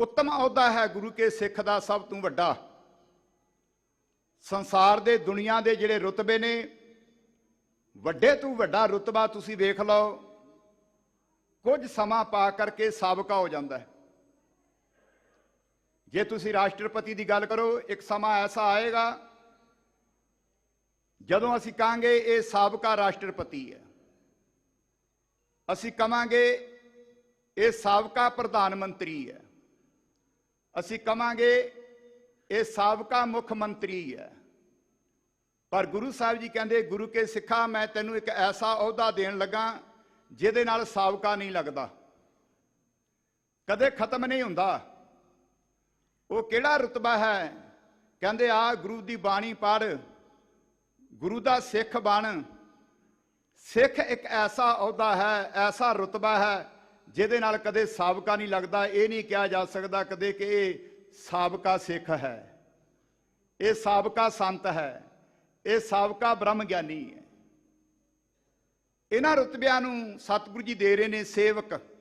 ਉੱਤਮ ਅਹੁਦਾ ਹੈ ਗੁਰੂ ਕੇ ਸਿੱਖ ਦਾ ਸਭ ਤੋਂ ਵੱਡਾ। ਸੰਸਾਰ ਦੇ ਦੁਨੀਆ ਦੇ ਜਿਹੜੇ ਰੁਤਬੇ ਨੇ, ਵੱਡੇ ਤੋਂ ਵੱਡਾ ਰੁਤਬਾ ਤੁਸੀਂ ਵੇਖ ਲਓ, ਕੁਝ ਸਮਾਂ ਪਾ ਕਰਕੇ ਸਾਬਕਾ ਹੋ ਜਾਂਦਾ ਹੈ। ਜੇ ਤੁਸੀਂ ਰਾਸ਼ਟਰਪਤੀ ਦੀ ਗੱਲ ਕਰੋ, ਇੱਕ ਸਮਾਂ ਐਸਾ ਆਏਗਾ, ਜਦੋਂ ਅਸੀਂ ਕਹਾਂਗੇ ਇਹ ਸਾਬਕਾ ਰਾਸ਼ਟਰਪਤੀ ਹੈ। ਅਸੀਂ ਕਵਾਂਗੇ ਇਹ ਸਾਬਕਾ ਪ੍ਰਧਾਨ ਮੰਤਰੀ ਹੈ। ਅਸੀਂ ਕਵਾਂਗੇ, ਇਹ ਸਾਬਕਾ ਮੁੱਖ ਮੰਤਰੀ ਹੈ। ਪਰ ਗੁਰੂ ਸਾਹਿਬ ਜੀ ਕਹਿੰਦੇ, ਗੁਰੂ ਕੇ ਸਿੱਖਾ, ਮੈਂ ਤੈਨੂੰ ਇੱਕ ਐਸਾ ਅਹੁਦਾ ਦੇਣ ਲੱਗਾ, ਜਿਹਦੇ ਨਾਲ ਸਾਬਕਾ ਨਹੀਂ ਲੱਗਦਾ। ਕਦੇ ਖਤਮ ਨਹੀਂ ਹੁੰਦਾ। ਉਹ ਕਿਹੜਾ ਰਤਬਾ ਹੈ? ਕਹਿੰਦੇ, ਆ ਗੁਰੂ ਦੀ ਬਾਣੀ ਪੜ੍ਹ, ਗੁਰੂ ਦਾ ਸਿੱਖ ਬਣ। ਸਿੱਖ ਇੱਕ ਐਸਾ ਅਹੁਦਾ ਹੈ, ਐਸਾ ਰਤਬਾ ਹੈ ਜਿਹਦੇ ਨਾਲ ਕਦੇ ਸਾਬਕਾ ਨਹੀਂ ਲੱਗਦਾ, ਇਹ ਨਹੀਂ ਕਿਹਾ ਜਾ ਸਕਦਾ ਕਦੇ ਕਿ ਇਹ ਸਾਬਕਾ ਸਿੱਖ ਹੈ। ਇਹ ਸਾਬਕਾ ਸੰਤ ਹੈ। ਇਹ ਸਾਬਕਾ ਬ੍ਰਹਮ ਗਿਆਨੀ ਹੈ। ਇਹਨਾਂ ਰਤਬਿਆਂ ਨੂੰ ਸਤਿਗੁਰੂ ਜੀ ਦੇ ਰਹੇ ਨੇ ਸੇਵਕ।